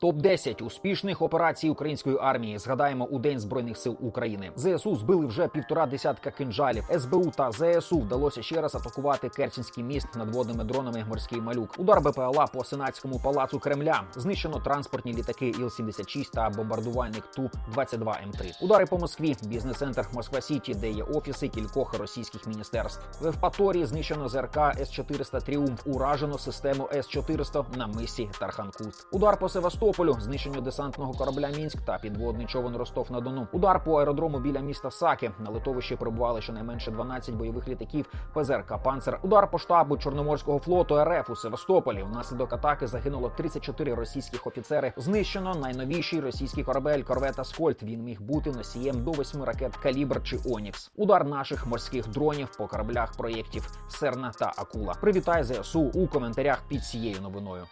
Топ 10 успішних операцій української армії згадаємо у День збройних сил України. ЗСУ збили вже півтора десятка кинжалів. СБУ та ЗСУ вдалося ще раз атакувати Керченський міст надводними дронами. Морський малюк. Удар БПЛА по сенатському палацу Кремля. Знищено транспортні літаки Іл-76 та бомбардувальник Ту 22 М3. Удари по Москві. Бізнес-центр Москва Сіті, де є офіси кількох російських міністерств. В Евпаторії знищено ЗРК С-400 Тріумф. Уражено систему С-400 на мисі Тарханкут. Удар по Севастополю, знищення десантного корабля Мінськ та підводний човен Ростов на Дону. Удар по аеродрому біля міста Саки. На литовищі перебували щонайменше 12 бойових літаків ПЗРК Панцер. Удар по штабу Чорноморського флоту РФ у Севастополі. Внаслідок атаки загинуло 34 російських офіцери. Знищено найновіший російський корабель корвет Аскольд. Він міг бути носієм до восьми ракет Калібр чи Онікс. Удар наших морських дронів по кораблях проєктів Серна та Акула. Привітай ЗСУ у коментарях під цією новиною.